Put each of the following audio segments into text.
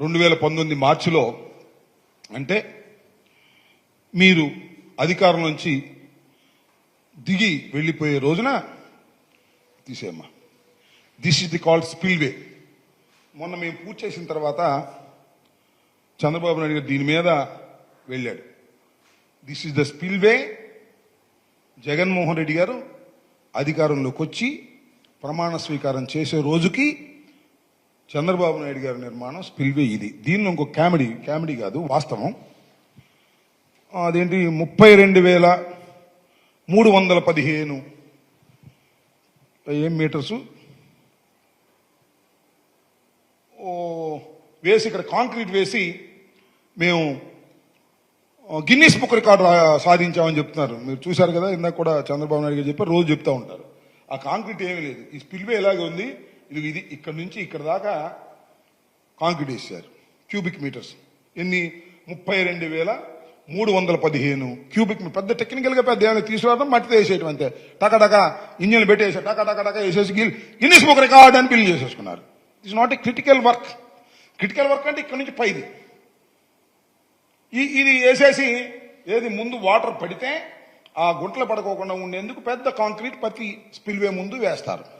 రెండు వేల పంతొమ్మిది మార్చిలో అంటే మీరు అధికారం నుంచి దిగి వెళ్ళిపోయే రోజున తీసేయమ్మా. This is the called spillway మొన్న మేము పూర్తి చేసిన తర్వాత చంద్రబాబు నాయుడు గారు దీని మీద వెళ్ళాడు. This is the spillway Jaganmohan Reddy గారు అధికారంలోకి వచ్చి ప్రమాణ స్వీకారం చేసే రోజుకి చంద్రబాబు నాయుడు గారి నిర్మాణం స్పిల్వే ఇది. దీనిలో ఇంకో కామెడీ కామెడీ కాదు వాస్తవం. అదేంటి ముప్పై రెండు వేల మూడు వందల పదిహేను ఏం మీటర్సు? ఓ వేసి ఇక్కడ కాంక్రీట్ వేసి మేము గిన్నీస్ బుక్ రికార్డు సాధించామని చెప్తున్నారు. మీరు చూశారు కదా ఇందాక కూడా చంద్రబాబు నాయుడు గారు చెప్పారు రోజు చెప్తా ఉంటారు. ఆ కాంక్రీట్ ఏమీ లేదు. ఈ స్పిల్వే ఎలాగే ఉంది? ఇది ఇది ఇక్కడ నుంచి ఇక్కడ దాకా కాంక్రీట్ వేసారు క్యూబిక్ మీటర్స్. ఎన్ని? ముప్పై రెండు వేల మూడు వందల పదిహేను క్యూబిక్ పెద్ద టెక్నికల్గా పెద్ద ఏమైనా తీసుకురావడం మట్టితో వేసేయడం అంతే. టక టక ఇంజిన్లు పెట్టేసారు వేసేసి గిల్- గిన్నిస్ బుక్ రికార్డ్ అని బిల్ చేసేసుకున్నారు. It's not a critical work critical work అంటే ఇక్కడ నుంచి పైది. ఈ ఇది వేసేసి ఏది ముందు వాటర్ పడితే ఆ గుంటలు పడుకోకుండా ఉండేందుకు పెద్ద కాంక్రీట్ ప్రతి స్పిల్వే ముందు వేస్తారు.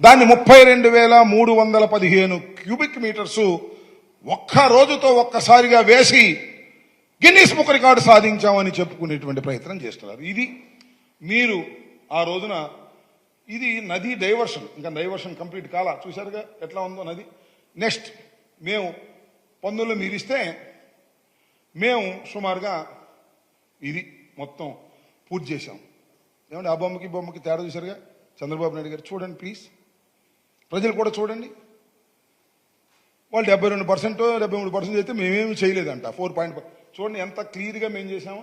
దాన్ని ముప్పై రెండు వేల మూడు వందల పదిహేను క్యూబిక్ మీటర్స్ ఒక్క రోజుతో ఒక్కసారిగా వేసి గిన్నీస్ బుక్ రికార్డు సాధించామని చెప్పుకునేటువంటి ప్రయత్నం చేస్తున్నారు. ఇది మీరు ఆ రోజున ఇది నది డైవర్షన్ ఇంకా డైవర్షన్ కంప్లీట్ కాలా. చూశారుగా ఎట్లా ఉందో నది? నెక్స్ట్ మేము పన్నులు మీరిస్తే మేము సుమారుగా ఇది మొత్తం పూర్తి చేశాం. ఏమంటే ఆ బొమ్మకి బొమ్మకి తేడా చూశారుగా? చంద్రబాబు నాయుడు గారు చూడండి ప్లీజ్. ప్రజలు కూడా చూడండి. వాళ్ళు డెబ్బై రెండు పర్సెంట్ డెబ్బై మూడు పర్సెంట్ అయితే మేమేమి చేయలేదంట. ఫోర్ పాయింట్ చూడండి ఎంత క్లియర్గా మేము చేసామో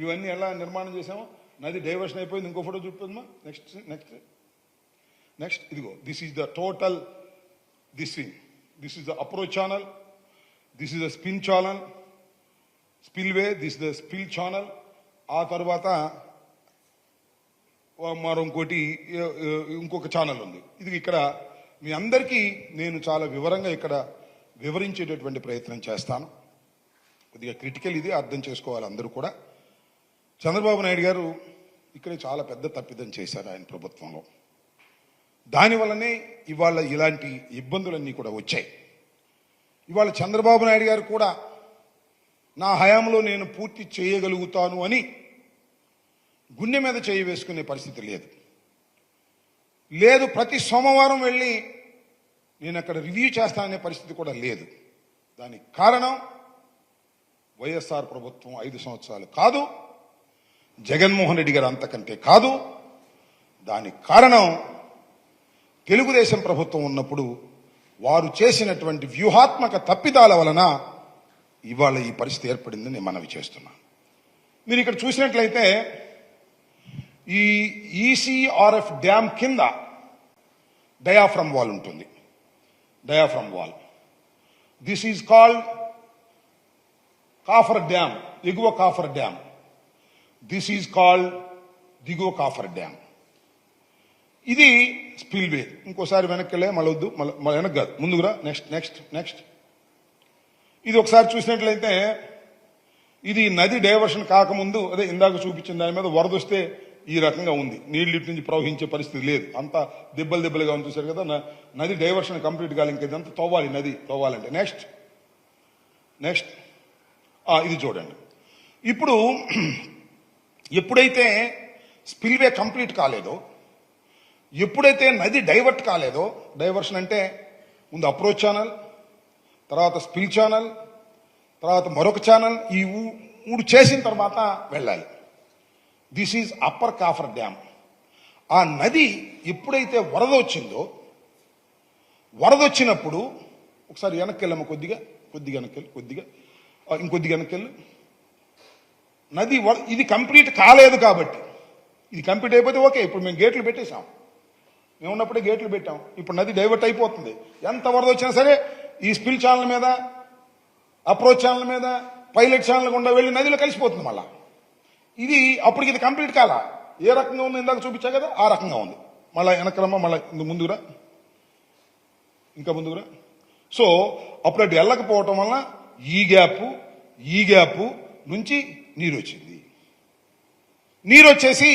ఇవన్నీ ఎలా నిర్మాణం చేసామో నది డైవర్షన్ అయిపోయింది. ఇంకో ఫోటో చూపిద్దామా? Next next. నెక్స్ట్ ఇదిగో this is the total this thing. This is the approach channel. This is the spin channel. Spillway this the spill channel. ఆ తర్వాత ఓ మరో ఇంకోటి ఇంకొక ఛానల్ ఉంది. ఇది ఇక్కడ మీ అందరికీ నేను చాలా వివరంగా ఇక్కడ వివరించేటటువంటి ప్రయత్నం చేస్తాను. కొద్దిగా క్రిటికల్ ఇది అర్థం చేసుకోవాలి అందరూ కూడా. చంద్రబాబు నాయుడు గారు ఇక్కడే చాలా పెద్ద తప్పిదం చేశారు ఆయన ప్రభుత్వంలో. దానివల్లనే ఇవాళ ఇలాంటి ఇబ్బందులన్నీ కూడా వచ్చాయి. ఇవాళ చంద్రబాబు నాయుడు గారు కూడా నా హయాంలో నేను పూర్తి చేయగలుగుతాను అని గుండె మీద చేయి వేసుకునే పరిస్థితి లేదు. లేదు ప్రతి సోమవారం వెళ్ళి నేను అక్కడ రివ్యూ చేస్తాననే పరిస్థితి కూడా లేదు. దానికి కారణం వైఎస్ఆర్ ప్రభుత్వం ఐదు సంవత్సరాలు కాదు జగన్మోహన్ రెడ్డి గారు అంతకంటే కాదు. దానికి కారణం తెలుగుదేశం ప్రభుత్వం ఉన్నప్పుడు వారు చేసినటువంటి వ్యూహాత్మక తప్పిదాల వలన ఇవాళ ఈ పరిస్థితి ఏర్పడిందని నేను మనవి చేస్తున్నాను మీరు ఇక్కడ చూసినట్లయితే ఈ ఈసీఆర్ఎఫ్ డ్యామ్ కింద డయాఫ్రమ్ వాల్ ఉంటుంది. Diaphragm wall. This is called coffer dam ఎగువ coffer dam. This is called దిగువ కాఫర్ డ్యామ్. ఇది స్పిల్వే. ఇంకోసారి వెనక్కి వెళ్ళే మళ్ళీ వద్దు మళ్ళీ వెనక్కి కాదు. ముందుగా నెక్స్ట్ నెక్స్ట్ నెక్స్ట్ ఇది ఒకసారి చూసినట్లయితే ఇది నది డైవర్షన్ కాకముందు అదే ఇందాక చూపించిన దాని మీద వరద వస్తే ఈ రకంగా ఉంది. నీళ్ళు ఇటు నుంచి ప్రవహించే పరిస్థితి లేదు. అంత దెబ్బలు దెబ్బలుగా ఉంది చూసారు కదా నది డైవర్షన్ కంప్లీట్ కాలి ఇంకా ఇదంతా తవ్వాలి నది తవ్వాలంటే. నెక్స్ట్ నెక్స్ట్ ఇది చూడండి. ఇప్పుడు ఎప్పుడైతే స్పిల్వే కంప్లీట్ కాలేదో ఎప్పుడైతే నది డైవర్ట్ కాలేదో డైవర్షన్ అంటే ముందు అప్రోచ్ ఛానల్ తర్వాత స్పిల్ ఛానల్ తర్వాత మరొక ఛానల్ ఈ ఊ- మూడు చేసిన తర్వాత వెళ్ళాలి. This is upper coffer dam. ఆ నది ఎప్పుడైతే వరద వచ్చిందో వరద వచ్చినప్పుడు ఒకసారి వెనక్కి వెళ్ళమ్మ కొద్దిగా కొద్దిగా వెనక్కి కొద్దిగా ఇంకొద్ది ఇంకొద్దిగా వెనక్కి వెళ్ళు నది ఇది కంప్లీట్ కాలేదు కాబట్టి ఇది కంప్లీట్ అయిపోతే ఓకే ఇప్పుడు మేము గేట్లు పెట్టేశాం. మేము ఉన్నప్పుడే గేట్లు పెట్టాం. ఇప్పుడు నది డైవర్ట్ అయిపోతుంది. ఎంత వరద వచ్చినా సరే ఈ స్పిల్ ఛానల్ మీద అప్రోచ్ ఛానల్ మీద పైలట్ ఛానల్ గుండా వెళ్ళి నదిలో కలిసిపోతుంది మళ్ళీ. ఇది అప్పటికి ఇది కంప్లీట్ కాల. ఏ రకంగా ఉంది ఇందాక చూపించా కదా ఆ రకంగా ఉంది. మళ్ళా వెనకరమ్మ మళ్ళా ఇంక ముందుకురా ఇంకా ముందుకురా సో అప్పుడు అటు వెళ్ళకపోవటం వలన ఈ గ్యాప్ ఈ గ్యాప్ నుంచి నీరు వచ్చింది. నీరు వచ్చేసి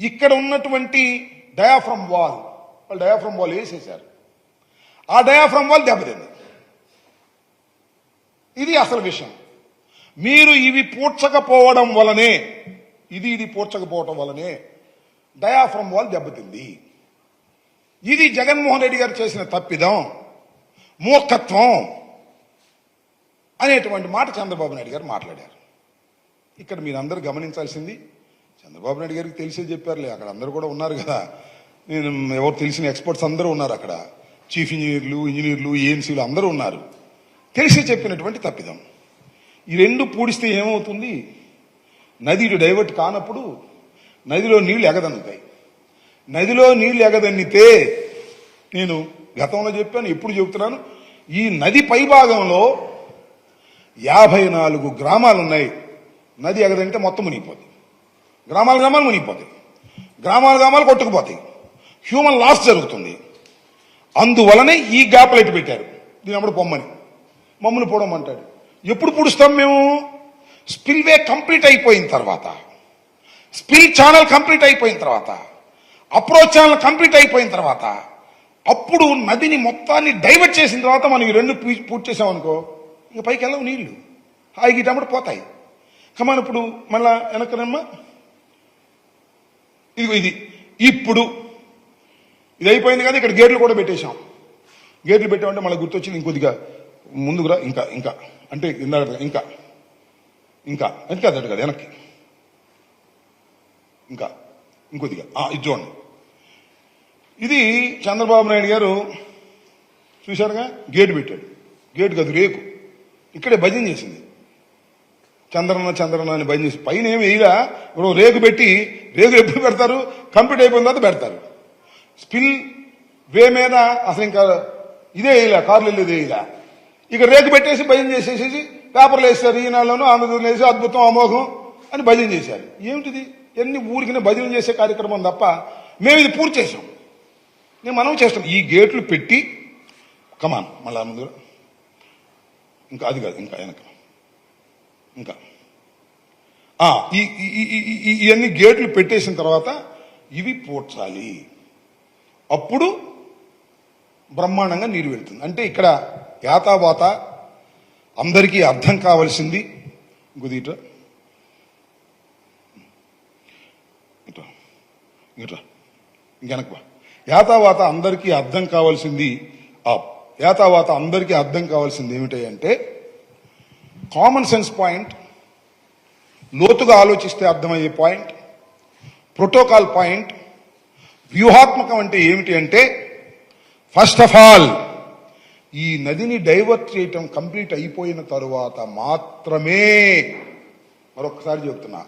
ఇక్కడ ఉన్నటువంటి డయాఫ్రమ్ వాల్ వాళ్ళు డయాఫ్రమ్ వాల్ వేసేసారు ఆ డయాఫ్రమ్ వాల్ దెబ్బతింది. ఇది అసలు విషయం. మీరు ఇవి పూడ్చకపోవడం వలనే ఇది ఇది పూడ్చకపోవడం వలనే డయాఫ్రమ్ వాల్ దెబ్బతింది. ఇది జగన్మోహన్ రెడ్డి గారు చేసిన తప్పిదం మూర్ఖత్వం అనేటువంటి మాట చంద్రబాబు నాయుడు గారు మాట్లాడారు. ఇక్కడ మీరందరూ గమనించాల్సింది చంద్రబాబు నాయుడు గారికి తెలిసే చెప్పారులే అక్కడ అందరూ కూడా ఉన్నారు కదా. నేను ఎవరు తెలిసిన ఎక్స్పర్ట్స్ అందరూ ఉన్నారు అక్కడ. చీఫ్ ఇంజనీర్లు ఇంజనీర్లు ఏఎన్సీలు అందరూ ఉన్నారు. తెలిసి చెప్పినటువంటి తప్పిదం. ఈ రెండు పూడిస్తే ఏమవుతుంది? నది ఇటు డైవర్ట్ కానప్పుడు నదిలో నీళ్ళు ఎగదన్నుతాయి నదిలో నీళ్ళు ఎగదన్నితే నేను గతంలో చెప్పాను ఎప్పుడు చెబుతున్నాను. ఈ నది పైభాగంలో యాభై నాలుగు గ్రామాలు ఉన్నాయి నది ఎగదంటే మొత్తం మునిగిపోతుంది గ్రామాలు గ్రామాలు మునిగిపోతాయి. గ్రామాలు గ్రామాలు కొట్టుకుపోతాయి. హ్యూమన్ లాస్ జరుగుతుంది. అందువలనే ఈ గ్యాప్ లైట్ పెట్టారు. దీని అప్పుడు పొమ్మని. మమ్మల్ని అంటాడు ఎప్పుడు పుడుస్తాం మేము? స్పిల్వే కంప్లీట్ అయిపోయిన తర్వాత. స్పిల్ ఛానల్ కంప్లీట్ అయిపోయిన తర్వాత. అప్రోచ్ ఛానల్ కంప్లీట్ అయిపోయిన తర్వాత. అప్పుడు నదిని మొత్తాన్ని డైవర్ట్ చేసిన తర్వాత మనం ఈ రెండు పూర్తి చేసామనుకో ఇక పైకి వెళ్ళవు నీళ్ళు. హాయిగా పోతాయి. కమాన్ ఇప్పుడు మళ్ళా వెనకనమ్మా ఇదిగో ఇది. ఇప్పుడు. ఇది అయిపోయింది కదా ఇక్కడ గేట్లు కూడా పెట్టేశాం. గేట్లు పెట్టామంటే మళ్ళీ గుర్తొచ్చింది ఇంకొద్దిగా. ముందుకురా ఇంకా ఇంకా. అంటే ఇందాక ఇంకా. ఇంకా. ఇంకా అదట కదా వెనక్కి. ఇంకా. ఇంకొద్దిగా. ఇది చూడండి. ఇది చంద్రబాబు నాయుడు గారు చూశారుగా? గేటు పెట్టాడు. గేటు కాదు రేకు. ఇక్కడే భజన చేసింది. చంద్రన్న చంద్రన్న అని భజన చేసి పైన ఏమి వేయగా ఇప్పుడు రేకు పెట్టి రేకు ఎప్పుడు పెడతారు? కంప్లీట్ అయిపోయిన తర్వాత పెడతారు. స్పిల్ వే మీద అసలు ఇంకా ఇదే వేయలే కార్లు వెళ్ళేది వేయలే ఇక రేకు పెట్టేసి భయం చేసేసేసి పేపర్లు వేస్తారు ఈనాడులోనూ ఆంధ్రజ్యోతిలో వేసి అద్భుతం అమోఘం అని భజన చేశారు. ఏమిటిది? ఎన్ని ఊరికి భజన చేసే కార్యక్రమం తప్ప మేము ఇది పూర్తి చేసాం. నేను మనం చేస్తాం. ఈ గేట్లు పెట్టి కమాన్ మళ్ళా ముందు ఇంకా అది కాదు ఇంకా వెనక. ఇంకా. ఈ ఇవన్నీ గేట్లు పెట్టేసిన తర్వాత ఇవి పూడ్చాలి. అప్పుడు బ్రహ్మాండంగా నీరు వెళ్తుంది. అంటే ఇక్కడ యాతావాత అందరికీ అర్థం కావలసింది. గుదిట ఇట్రా ఇట్రా ఇట్రా ఇంకెనక యాతావాత అందరికీ అర్థం కావాల్సింది ఆ యాతావాత అందరికీ అర్థం కావాల్సింది ఏమిటి అంటే కామన్ సెన్స్ పాయింట్ లోతుగా ఆలోచిస్తే అర్థమయ్యే పాయింట్ ప్రోటోకాల్ పాయింట్ వ్యూహాత్మకం అంటే ఏమిటి అంటే ఫస్ట్ ఆఫ్ ఆల్ ఈ నదిని డైవర్ట్ చేయటం కంప్లీట్ అయిపోయిన తరువాత మాత్రమే మరొకసారి చెప్తున్నా.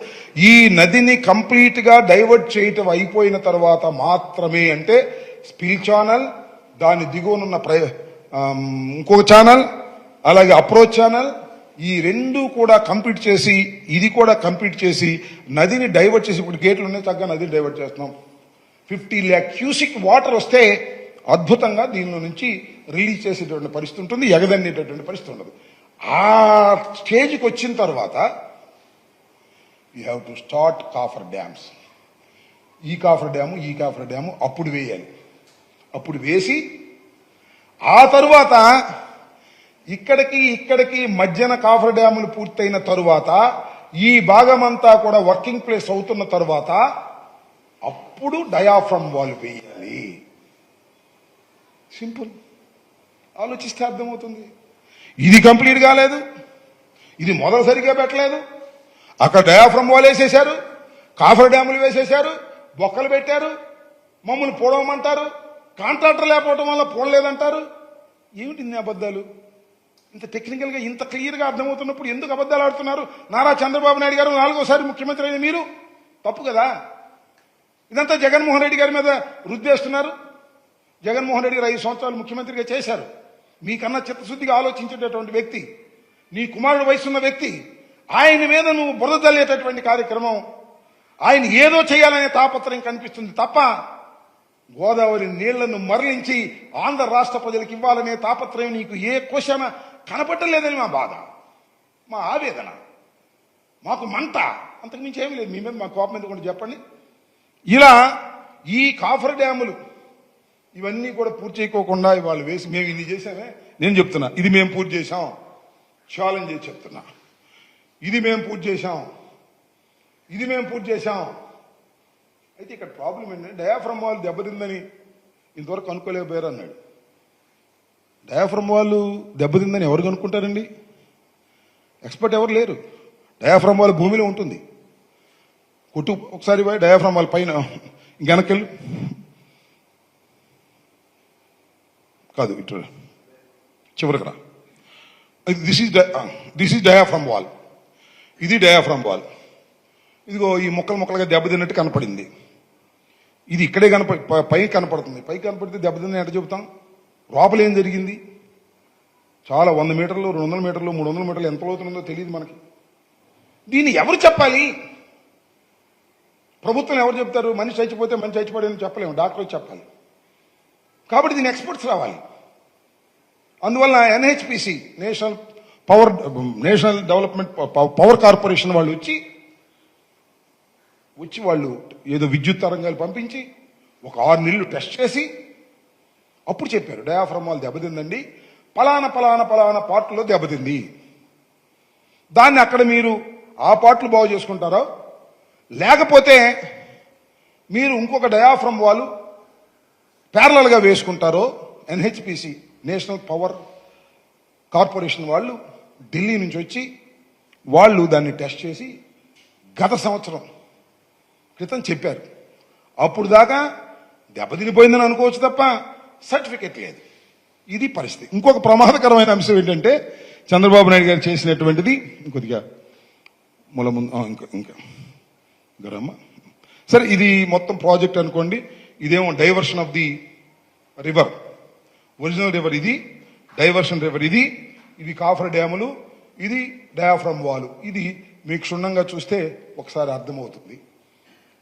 ఈ నదిని కంప్లీట్గా డైవర్ట్ చేయటం అయిపోయిన తర్వాత మాత్రమే అంటే స్పిల్ ఛానల్ దాని దిగువనున్న ప్ర ఇంకొక ఛానల్ అలాగే అప్రోచ్ ఛానల్ ఈ రెండు కూడా కంప్లీట్ చేసి ఇది కూడా కంప్లీట్ చేసి నదిని డైవర్ట్ చేసి ఇప్పుడు గేట్లు ఉన్నాయి తగ్గ నదిని డైవర్ట్ చేస్తున్నాం. ఫిఫ్టీ ల్యాక్ క్యూసిక్ వాటర్ వస్తే అద్భుతంగా దీనిలో నుంచి రిలీజ్ చేసేటటువంటి పరిస్థితి ఉంటుంది ఎగదన్నేటటువంటి పరిస్థితి ఉండదు. ఆ స్టేజ్కి వచ్చిన తర్వాత you have to start coffer dams ఈ కాఫర్ డ్యాము ఈ కాఫర్ డ్యాము అప్పుడు వేయాలి. అప్పుడు వేసి ఆ తరువాత ఇక్కడికి ఇక్కడికి మధ్యన కాఫర్ డ్యాములు పూర్తయిన తరువాత ఈ భాగం అంతా కూడా వర్కింగ్ ప్లేస్ అవుతున్న తరువాత అప్పుడు డయాఫ్రమ్ వాల్ వేయాలి. సింపుల్. ఆలోచిస్తే అర్థమవుతుంది. ఇది కంప్లీట్ కాలేదు. ఇది మొదలు సరిగా పెట్టలేదు. అక్కడ డయాఫ్రమ్ వాల్ వేసేశారు. కాఫర్ డ్యాములు వేసేశారు. బొక్కలు పెట్టారు. మమ్మల్ని పూడవమంటారు. కాంట్రాక్టర్ లేకపోవడం వల్ల పూడలేదంటారు. ఏమిటి ఇన్ని అబద్ధాలు? ఇంత టెక్నికల్గా ఇంత క్లియర్గా అర్థమవుతున్నప్పుడు ఎందుకు అబద్ధాలు ఆడుతున్నారు? నారా చంద్రబాబు నాయుడు గారు నాలుగోసారి ముఖ్యమంత్రి అయిన మీరు? తప్పు కదా? ఇదంతా జగన్మోహన్ రెడ్డి గారి మీద రుద్దేస్తున్నారు. జగన్మోహన్ రెడ్డి గారు ఐదు సంవత్సరాలు ముఖ్యమంత్రిగా చేశారు. మీకన్నా చిత్తశుద్ధిగా ఆలోచించేటటువంటి వ్యక్తి నీ కుమారుడు వయసున్న వ్యక్తి ఆయన మీద నువ్వు బురద తల్లేటటువంటి కార్యక్రమం ఆయన ఏదో చేయాలనే తాపత్రయం కనిపిస్తుంది తప్ప గోదావరి నీళ్ళను మరలించి ఆంధ్ర రాష్ట్ర ప్రజలకు ఇవ్వాలనే తాపత్రయం నీకు ఏ క్వశ్చన్ కనపట్టలేదని మా బాధ మా ఆవేదన మాకు మంట. అంతకు మించి ఏమీ లేదు. మీ మీద మా కోపం ఎందుకు చెప్పండి. ఇలా ఈ కాఫర్ డ్యాములు ఇవన్నీ కూడా పూర్తి చేయకోకుండా వాళ్ళు వేసి మేము ఇది చేసామే నేను చెప్తున్నా ఇది మేము పూర్తి చేశాం. ఛాలెంజ్ చేసి చెప్తున్నా. ఇది మేము పూర్తి చేశాం. ఇది మేము పూర్తి చేశాం. అయితే ఇక్కడ ప్రాబ్లం ఏంటంటే డయాఫ్రమ్ వాళ్ళు దెబ్బతిందని ఇంతవరకు అనుకోలేకపోయారు అన్నాడు. డయాఫ్రమ్ వాళ్ళు దెబ్బతిందని ఎవరు కనుక్కుంటారండి? ఎక్స్పర్ట్ ఎవరు లేరు? డయాఫ్రమ్ వాళ్ళ భూమిలో ఉంటుంది. కొట్టు ఒకసారి డయాఫ్రమ్ వాళ్ళ పైన వెనకెళ్ళు కాదు ఇటు చివరికి రా. This is this is diaphragm wall ఇది డయాఫ్రమ్ వాల్ ఇదిగో ఈ మొక్కలు మొక్కలుగా దెబ్బతిన్నట్టు కనపడింది. ఇది ఇక్కడే కనప పై పైకి కనపడుతుంది. పై కనపడితే దెబ్బతిన్న ఎట్ట చెబుతాం? లోపల ఏం జరిగింది? చాలా వంద మీటర్లు రెండు వందల మీటర్లు మూడు వందల మీటర్లు ఎంత లోతుందో తెలియదు మనకి. దీన్ని ఎవరు చెప్పాలి? ప్రభుత్వం ఎవరు చెప్తారు? మనిషి చచ్చిపోతే మనిషి చచ్చిపోయాడని చెప్పలేము. డాక్టర్ చెప్పాలి. కాబట్టి దీని ఎక్స్పర్ట్స్ రావాలి. అందువల్ల NHPC national power national development power corporation వాళ్ళు వచ్చి వచ్చి వాళ్ళు ఏదో విద్యుత్ తరంగాలు పంపించి ఒక ఆరు నెలలు టెస్ట్ చేసి అప్పుడు చెప్పారు డయాఫ్రమ్ దెబ్బతిందండి. పలానా పలానా పలానా పార్ట్లో దెబ్బతింది. దాన్ని అక్కడ మీరు ఆ పార్ట్లు బాగు చేసుకుంటారో? లేకపోతే మీరు ఇంకొక డయాఫ్రమ్ వాళ్ళు ప్యారలల్గా వేసుకుంటారో ఎన్హెచ్పిసి నేషనల్ పవర్ కార్పొరేషన్ వాళ్ళు ఢిల్లీ నుంచి వచ్చి వాళ్ళు దాన్ని టెస్ట్ చేసి గత సంవత్సరం క్రితం చెప్పారు. అప్పుడు దాకా దెబ్బతినిపోయిందని అనుకోవచ్చు తప్ప సర్టిఫికెట్ లేదు. ఇది పరిస్థితి. ఇంకొక ప్రమాదకరమైన అంశం ఏంటంటే చంద్రబాబు నాయుడు గారు చేసినటువంటిది కొద్దిగా ముల ముందు ఇంకా ఇంకా. గరమ్మ సరే ఇది మొత్తం ప్రాజెక్ట్ అనుకోండి. ఇదేమో diversion of the river original river ఇది డైవర్షన్ రివర్ ఇది ఇది కాఫర్ డ్యాములు ఇది డయాఫ్రమ్ వాలు ఇది మీకు క్షుణ్ణంగా చూస్తే ఒకసారి అర్థమవుతుంది.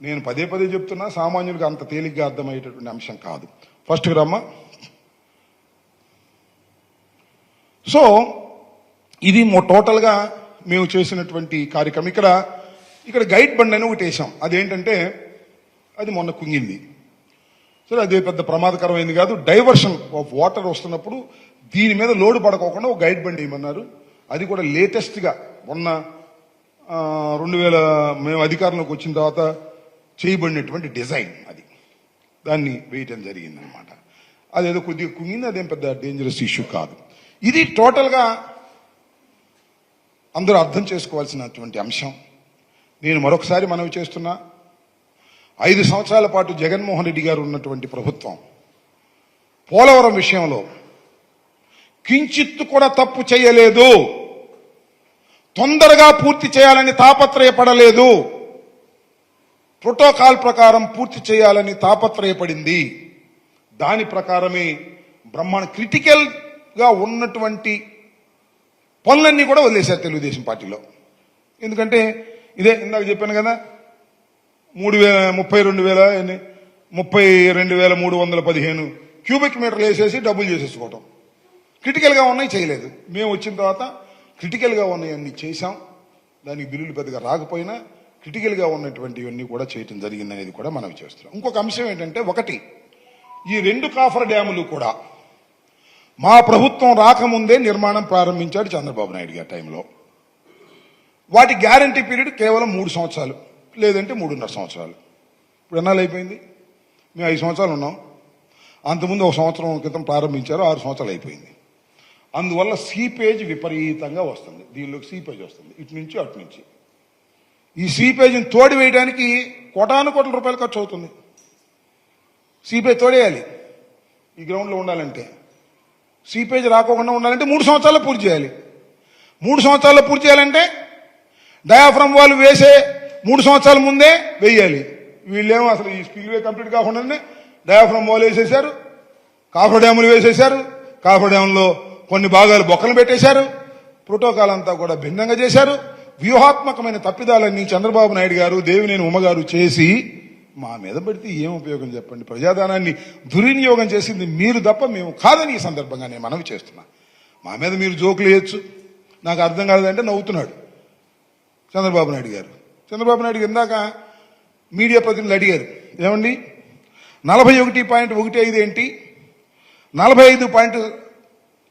నేను పదే పదే చెప్తున్నా సామాన్యులకు అంత తేలిగ్గా అర్థమయ్యేటటువంటి అంశం కాదు. ఫస్ట్ రమ్మ. సో ఇది మొ- టోటల్గా మేము చేసినటువంటి కార్యక్రమం. ఇక్కడ ఇక్కడ గైడ్ బండ్ అని ఒకటి వేసాం. అదేంటంటే అది మొన్న కుంగింది. సరే అదే పెద్ద ప్రమాదకరమైంది కాదు. డైవర్షన్ ఆఫ్ వాటర్ వస్తున్నప్పుడు దీని మీద లోడ్ పడకోకుండా ఒక గైడ్ బండి వేయమన్నారు. అది కూడా లేటెస్ట్గా మొన్న రెండు వేల మేము అధికారంలోకి వచ్చిన తర్వాత చేయబడినటువంటి డిజైన్ అది. దాన్ని వేయటం జరిగింది అనమాట అదేదో కొద్దిగా కుంగింది అదేం పెద్ద డేంజరస్ ఇష్యూ కాదు. ఇది టోటల్గా అందరూ అర్థం చేసుకోవాల్సినటువంటి అంశం. నేను మరొకసారి మనవి చేస్తున్నా. ఐదు సంవత్సరాల పాటు జగన్మోహన్ రెడ్డి గారు ఉన్నటువంటి ప్రభుత్వం. పోలవరం విషయంలో కించిత్తు కూడా తప్పు చేయలేదు. తొందరగా పూర్తి చేయాలని తాపత్రయపడలేదు. ప్రోటోకాల్ ప్రకారం పూర్తి చేయాలని తాపత్రయపడింది. దాని ప్రకారమే బ్రహ్మాండ క్రిటికల్గా ఉన్నటువంటి పనులన్నీ కూడా వదిలేశారు తెలుగుదేశం పార్టీలో. ఎందుకంటే ఇదే ఇందాక చెప్పాను కదా మూడు వేల ముప్పై రెండు వేల ముప్పై రెండు వేల మూడు వందల పదిహేను క్యూబిక్ మీటర్లు వేసేసి డబ్బులు చేసేసుకోవటం. క్రిటికల్గా ఉన్నాయి చేయలేదు. మేము వచ్చిన తర్వాత క్రిటికల్గా ఉన్నాయన్నీ చేశాం. దానికి బిల్లులు పెద్దగా రాకపోయినా క్రిటికల్గా ఉన్నటువంటివన్నీ కూడా చేయటం జరిగిందనేది కూడా మనం చేస్తున్నాం. ఇంకొక అంశం ఏంటంటే ఒకటి ఈ రెండు కాఫర్ డ్యాములు కూడా మా ప్రభుత్వం రాకముందే నిర్మాణం ప్రారంభించాడు చంద్రబాబు నాయుడు గారి టైంలో. వాటి గ్యారంటీ పీరియడ్ కేవలం మూడు సంవత్సరాలు. లేదంటే మూడున్నర సంవత్సరాలు. ఇప్పుడు ఎన్నాళ్ళు అయిపోయింది? మేము ఐదు సంవత్సరాలు ఉన్నాం. అంతకుముందు ఒక సంవత్సరం క్రితం ప్రారంభించారు ఆరు సంవత్సరాలు అయిపోయింది. అందువల్ల సీపేజ్ విపరీతంగా వస్తుంది. దీనిలోకి సీపేజ్ వస్తుంది. ఇటు నుంచి అటు నుంచి. ఈ సీపేజ్ని తోడి వేయడానికి కోటాను కోట్ల రూపాయలు ఖర్చు అవుతుంది. సీపేజ్ తోడేయాలి. ఈ గ్రౌండ్లో ఉండాలంటే. సీపేజ్ రాకోకుండా ఉండాలంటే మూడు సంవత్సరాల్లో పూర్తి చేయాలి. మూడు సంవత్సరాల్లో పూర్తి చేయాలంటే డయాఫ్రమ్ వాళ్ళు వేసే మూడు సంవత్సరాల ముందే వెయ్యాలి. వీళ్ళేమో అసలు ఈ స్పిల్వే కంప్లీట్ కాకుండానే డయాఫ్రమ్ మోల్ వేసేశారు కాఫర్ డ్యాములు వేసేశారు కాఫర్ డ్యాములో కొన్ని భాగాలు బొక్కలు పెట్టేశారు ప్రోటోకాల్ అంతా కూడా భిన్నంగా చేశారు. వ్యూహాత్మకమైన తప్పిదాలన్నీ చంద్రబాబు నాయుడు గారు దేవినేని ఉమ్మగారు చేసి మా మీద పెడితే ఏం ఉపయోగం చెప్పండి? ప్రజాధనాన్ని దుర్వినియోగం చేసింది మీరు తప్ప మేము కాదని ఈ సందర్భంగా నేను మనవి చేస్తున్నా. మా మీద మీరు జోకులు వేయచ్చు. నాకు అర్థం కాలేదంటే నవ్వుతున్నాడు చంద్రబాబు నాయుడు గారు. చంద్రబాబు నాయుడు ఇందాక మీడియా ప్రతినిధులు అడిగారు. ఏమండి? నలభై ఒకటి పాయింట్ ఒకటి ఐదు ఏంటి? నలభై ఐదు పాయింట్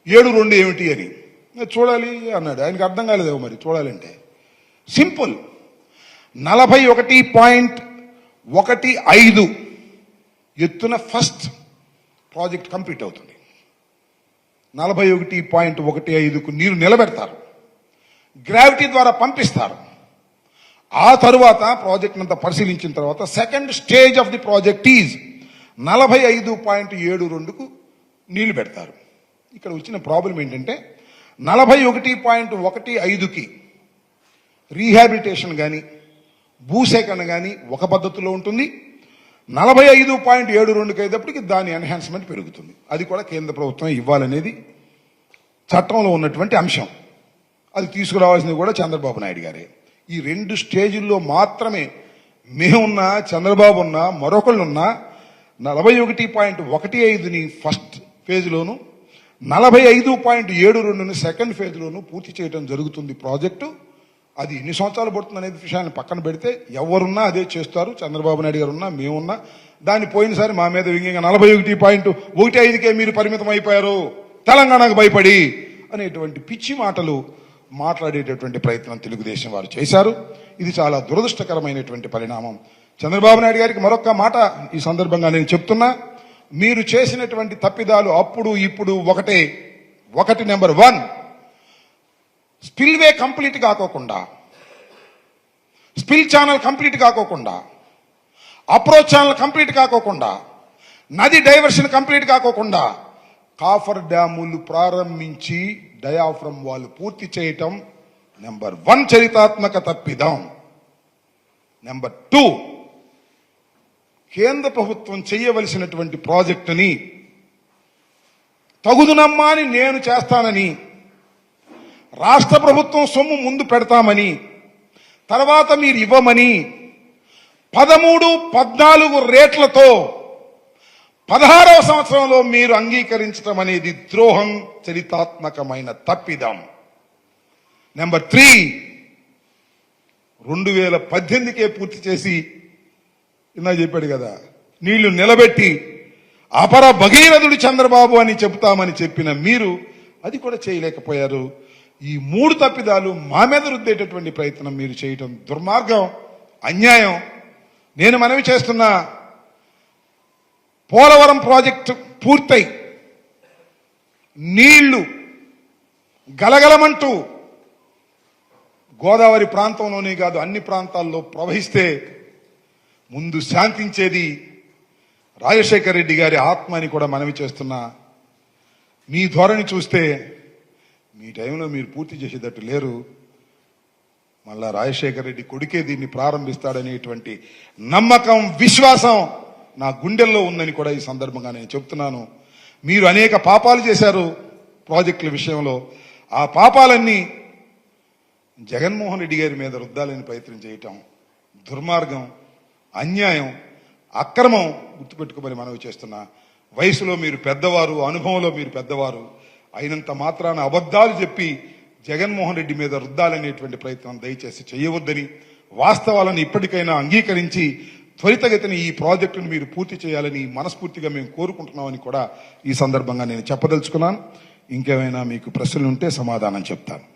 ఏడు రెండు ఏమిటి అని. చూడాలి అన్నాడు. ఆయనకు అర్థం కాలేదేమో మరి చూడాలంటే. సింపుల్. నలభై ఒకటి పాయింట్ ఒకటి ఐదు ఎత్తున ఫస్ట్ ప్రాజెక్ట్ కంప్లీట్ అవుతుంది. నలభై ఒకటి పాయింట్ ఒకటి ఐదుకు నీరు నిలబెడతారు. గ్రావిటీ ద్వారా పంపిస్తారు. ఆ తరువాత ప్రాజెక్ట్ అంతా పరిశీలించిన తర్వాత second stage of the project is నలభై ఐదు పాయింట్ ఏడు రెండుకు నీళ్ళు పెడతారు. ఇక్కడ వచ్చిన ప్రాబ్లం ఏంటంటే నలభై ఒకటి పాయింట్ ఒకటి ఐదుకి రీహాబిలిటేషన్ కానీ భూసేకరణ కానీ ఒక పద్ధతిలో ఉంటుంది. నలభై ఐదు పాయింట్ ఏడు రెండుకి అయ్యేటప్పటికి దాని ఎన్హాన్స్మెంట్ పెరుగుతుంది. అది కూడా కేంద్ర ప్రభుత్వం ఇవ్వాలనేది చట్టంలో ఉన్నటువంటి అంశం. అది తీసుకురావాల్సింది కూడా చంద్రబాబు నాయుడు గారే. ఈ రెండు స్టేజుల్లో మాత్రమే మేమున్నా చంద్రబాబు ఉన్నా మరొకళ్ళున్నా నలభై ఒకటి పాయింట్ ఒకటి ఐదుని ఫస్ట్ ఫేజ్లోను నలభై ఐదు పాయింట్ ఏడు రెండుని సెకండ్ ఫేజ్లోను పూర్తి చేయడం జరుగుతుంది ప్రాజెక్టు. అది ఎన్ని సంవత్సరాలు పడుతుంది అనేది విషయాన్ని పక్కన పెడితే ఎవరున్నా అదే చేస్తారు. చంద్రబాబు నాయుడు గారు ఉన్నా మేమున్నా. దాన్ని పోయినసారి మా మీద వ్యంగ్యంగా నలభై ఒకటి పాయింట్ ఒకటి ఐదుకే మీరు పరిమితం అయిపోయారు. తెలంగాణకు భయపడి అనేటువంటి పిచ్చి మాటలు మాట్లాడేటటువంటి ప్రయత్నం తెలుగుదేశం వారు చేశారు. ఇది చాలా దురదృష్టకరమైనటువంటి పరిణామం. చంద్రబాబు నాయుడు గారికి మరొక మాట ఈ సందర్భంగా నేను చెప్తున్నా. మీరు చేసినటువంటి తప్పిదాలు అప్పుడు ఇప్పుడు ఒకటే ఒకటి నెంబర్ వన్. స్పిల్వే కంప్లీట్ కాకోకుండా స్పిల్ ఛానల్ కంప్లీట్ కాకోకుండా అప్రోచ్ ఛానల్ కంప్లీట్ కాకోకుండా నది డైవర్షన్ కంప్లీట్ కాకోకుండా కాఫర్ డ్యాములు ప్రారంభించి డయాఫ్రమ్ వాళ్ళు పూర్తి చేయటం నెంబర్ వన్ చరితాత్మక తప్పిదం. నెంబర్ టూ కేంద్ర ప్రభుత్వం చేయవలసినటువంటి ప్రాజెక్టుని తగుదునమ్మా అని నేను చేస్తానని రాష్ట్ర ప్రభుత్వం సొమ్ము ముందు పెడతామని తర్వాత మీరు ఇవ్వమని పదమూడు పద్నాలుగు రేట్లతో పదహారవ సంవత్సరంలో మీరు అంగీకరించడం అనేది ద్రోహం చరితాత్మకమైన తప్పిదం. నెంబర్ త్రీ రెండు వేల పద్దెనిమిదికే పూర్తి చేసి ఇందా చెప్పాడు కదా నీళ్ళు నిలబెట్టి అపర భగీరథుడు చంద్రబాబు అని చెబుతామని చెప్పిన మీరు అది కూడా చేయలేకపోయారు. ఈ మూడు తప్పిదాలు మా మీద రుద్దేటటువంటి ప్రయత్నం మీరు చేయటం దుర్మార్గం అన్యాయం. నేను మనవి చేస్తున్నా పోలవరం ప్రాజెక్టు పూర్తయి నీళ్ళు గలగలమంటూ గోదావరి ప్రాంతంలోనే కాదు అన్ని ప్రాంతాల్లో ప్రవహిస్తే ముందు శాంతించేది రాజశేఖర రెడ్డి గారి ఆత్మ అని కూడా మనవి చేస్తున్నా మీ ధోరణి చూస్తే మీ టైంలో మీరు పూర్తి చేసేటట్టు లేరు. మళ్ళా రాజశేఖర రెడ్డి కొడుకే దీన్ని ప్రారంభిస్తాడనేటువంటి నమ్మకం విశ్వాసం నా గుండెల్లో ఉందని కూడా ఈ సందర్భంగా నేను చెప్తున్నాను. మీరు అనేక పాపాలు చేశారు ప్రాజెక్టుల విషయంలో. ఆ పాపాలన్నీ జగన్మోహన్ రెడ్డి గారి మీద రుద్దాలని ప్రయత్నం చేయటం దుర్మార్గం అన్యాయం అక్రమం గుర్తుపెట్టుకోమని మనవి చేస్తున్నా వయసులో మీరు పెద్దవారు అనుభవంలో మీరు పెద్దవారు అయినంత మాత్రాన అబద్ధాలు చెప్పి జగన్మోహన్ రెడ్డి మీద రుద్దాలనేటువంటి ప్రయత్నం దయచేసి చేయవద్దని వాస్తవాలను ఇప్పటికైనా అంగీకరించి త్వరితగతిన ఈ ప్రాజెక్టును మీరు పూర్తి చేయాలని మనస్ఫూర్తిగా మేము కోరుకుంటున్నామని కూడా ఈ సందర్భంగా నేను చెప్పదలుచుకున్నాను. ఇంకేమైనా మీకు ప్రశ్నలు ఉంటే సమాధానం చెప్తాను.